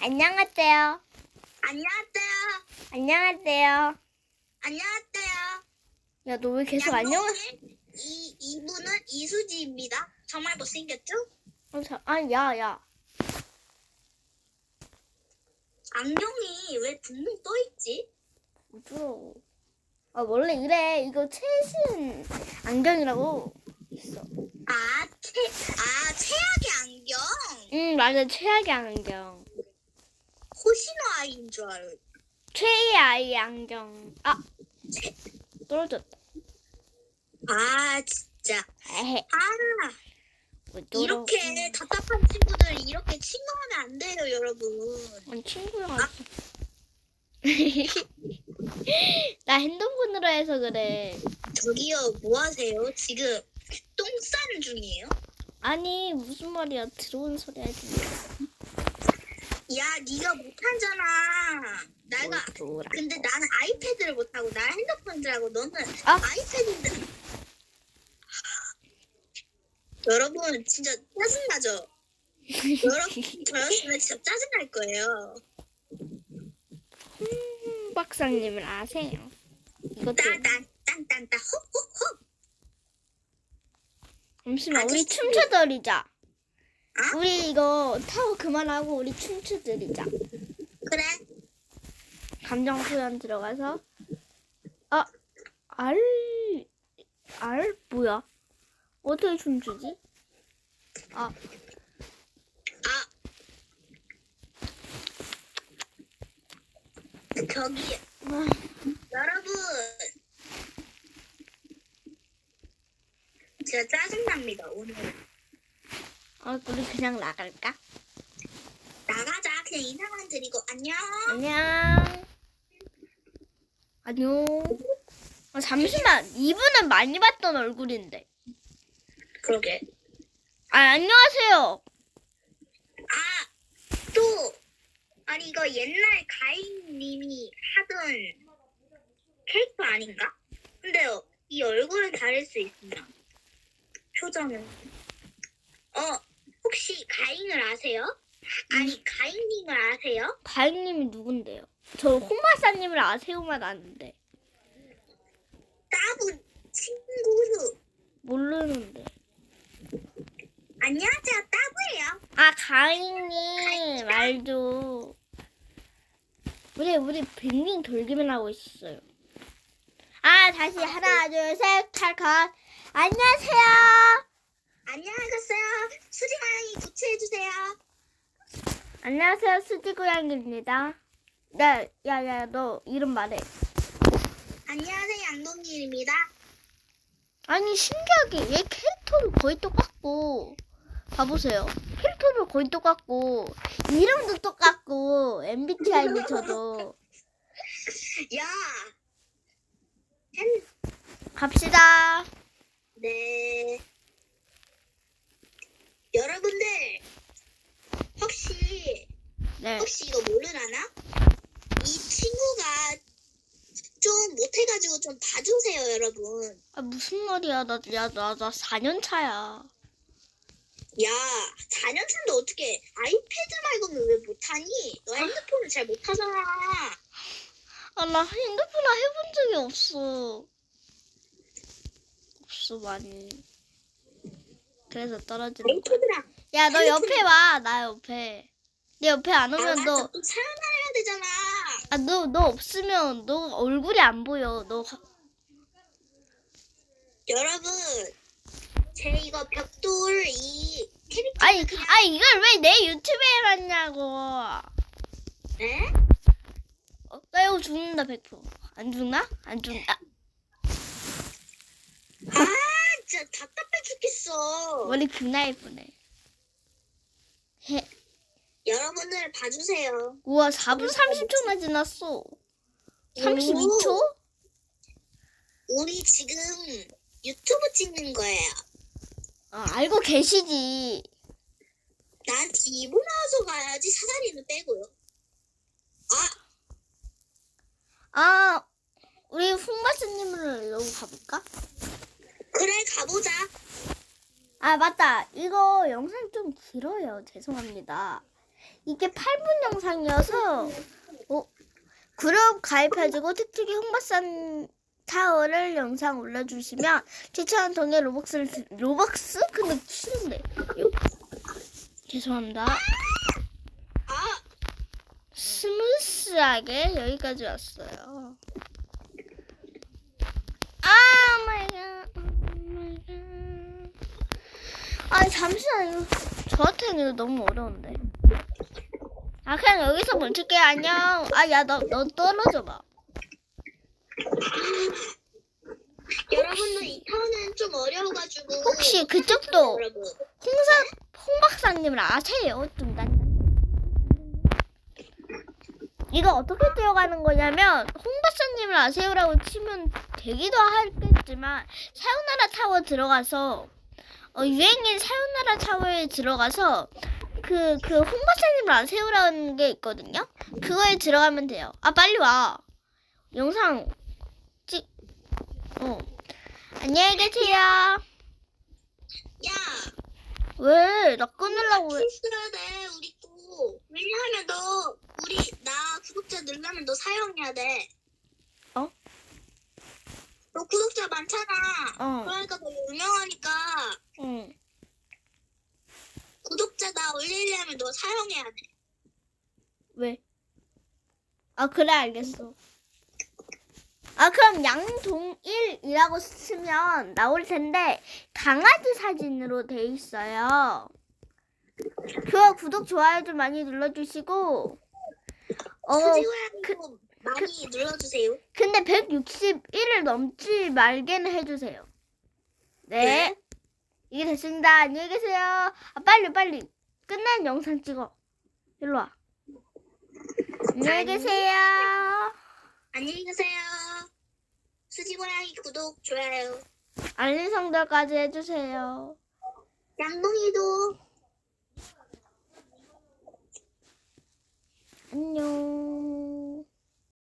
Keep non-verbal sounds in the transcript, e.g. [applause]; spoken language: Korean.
안녕하세요. 안녕하세요. 안녕하세요. 안녕하세요. 야, 너 왜 계속 안녕? 양동일, 이 이분은 이수지입니다. 정말 못생겼죠? 어, 자, 아니, 야, 야. 안경이 왜 붕붕 떠 있지? 부러워. 아, 원래 이래. 이거 최신 안경이라고 있어. 아, 최, 아 최악의 안경. 응, 맞아. 최악의 안경. 호시노 아이인 줄 알고. 최애 아이 안경. 아, 최- 떨어졌다. 아 진짜. 에헤. 아 왜 떨어? 이렇게 답답한 친구들 이렇게 친구하면 안 돼요, 여러분. 아니, 친구랑 왔어. [laughs] 나 핸드폰으로 해서 그래. 저기요, 뭐 하세요? 지금 똥 싸는 중이에요? 아니, 무슨 말이야. 들어온 소리 하지 야, 네가 못하잖아. 내가. 근데 나는 아이패드를 못하고 나 핸드폰 줄 알고 너는 아? 아이패드인데 여러분 진짜 짜증나죠? 여러분 [laughs] 저였으면 진짜 짜증날 거예요 음, 박사님을 아세요? 이것도 따딴딴딴따 호호호 잠시만 우리 아저씨. 춤춰 드리자. 어? 우리 이거 타워 그만하고 우리 춤춰드리자. 그래 감정 표현 들어가서 아, 알, 알 뭐야? 어떻게 춤추지? 아, 아 저기 아, 여러분 진짜 짜증납니다 오늘 아, 우리 그냥 나갈까? 나가자 그냥 인사만 드리고 안녕 안녕. 안녕. 아, 잠시만 이분은 많이 봤던 얼굴인데. 그러게 아, 안녕하세요. 아, 또, 아니, 이거 옛날 가인님이 하던 캐릭터 아닌가? 근데요, 이 얼굴은 다를 수 있구나. 표정은. 가인을 아세요? 아니, 가인님을 아세요? 가인님이 누군데요? 저 홍박사님을 아세요만 아는데 따분 친구. 모르는데. 안녕하세요, 따부예요. 아 가인님 말도. 우리 우리 뱅빙 돌기만 하고 있었어요. 아 다시 하나 둘셋 칼컷. 안녕하세요. 안녕하세요. 수지마이 구체해주세요. 안녕하세요 수지고양이입니다. 야 야야 너 이름 말해. 안녕하세요, 양동길입니다. 아니 신기하게 얘 캐릭터도 거의 똑같고 봐보세요 캐릭터도 거의 똑같고 이름도 똑같고 MBTI도 저도 [laughs] 야! 햄, 갑시다 네. 여러분들, 혹시, 네 혹시 이거 모르나나? 이 친구가 좀 못해가지고 좀 봐주세요, 여러분. 아, 무슨 말이야 나 야 나 나 4년 차야 야, 4년 차인데 어떻게 아이패드 말고는 왜 못하니? 너 핸드폰을 잘 못하잖아. 아 나 핸드폰 해본 적이 없어 없어 많이 그래서 떨어지는 거야 아이패드랑. 야너 옆에 와 나 옆에 내 옆에 안 아, 오면 너. 또 사연해야 되잖아. 아, 너, 너 없으면 너 얼굴이 안 보여. 너, 화- 여러분, 제 이거 벽돌 이 캐릭터. 아니, 아니, 이걸 왜 내 유튜브에. 네? 어, 나 이거 죽는다, 100%. 안 죽나? 안 죽나? 아, 진짜 답답해 죽겠어. 머리 예쁘네. 헤. 여러분들 봐주세요. 우와, 4분 30초나 지났어. 32초? 우리 지금 유튜브 찍는 거예요. 아, 알고 계시지. 난 뒤로 나와서 가야지 사다리는 빼고요. 아, 아, 우리 홍마스님을 여기 가볼까? 그래 가보자. 아, 맞다. 이거 영상 좀 길어요. 죄송합니다. 이게 8분 영상이어서 어, 그룹 가입해주고 특특이 홍보산 타워를 영상 올려주시면 추천 동의 로벅스를 드- 로벅스? 근데 싫은데 요. 죄송합니다. 아, 스무스하게 여기까지 왔어요. 아 마이 갓 마이 갓 아니 잠시만 이거 저한테는 너무 어려운데 아 그냥 여기서 멈출게 안녕 아 야 너 너 떨어져 봐 여러분들 이 타워는 좀 어려워가지고. 혹시 그쪽도 여러분. 홍사 홍 박사님을 아세요? 좀 난. 이거 어떻게 뛰어가는 거냐면 홍 박사님을 아세요라고 치면 되기도 하겠지만 사요나라 타워 들어가서 어, 유행인 사요나라 타워에 들어가서 그 그홍 박사님을 아세요라는 게 있거든요. 그거에 들어가면 돼요. 아 빨리 와. 영상 찍. 어. 안녕히 계세요. 야, 왜? 나 끊으려고 왜? 있어야 돼, 우리 거. 왜냐하면 너, 우리, 나 구독자 늘려면 너 사용해야 돼. 어? 너 구독자 많잖아. 어. 그러니까 너 유명하니까 응. 구독자 나 너 사용해야 돼. 왜? 아 그래 알겠어. 아 그럼 양동일이라고 쓰면 나올 텐데 강아지 사진으로 돼 있어요. 그거 구독 좋아요 좀 많이 눌러주시고 어 수지고양이도 많이 눌러주세요. 근데 161을 넘지 말게는 해주세요. 네. 네. 이게 됐습니다. 안녕히 계세요. 아 빨리 빨리 끝난 영상 찍어. 일로 와. 안녕히 계세요. 안녕히 계세요. 수지고양이 구독, 좋아요. 알림 성달까지 해주세요. 양동이도 안녕.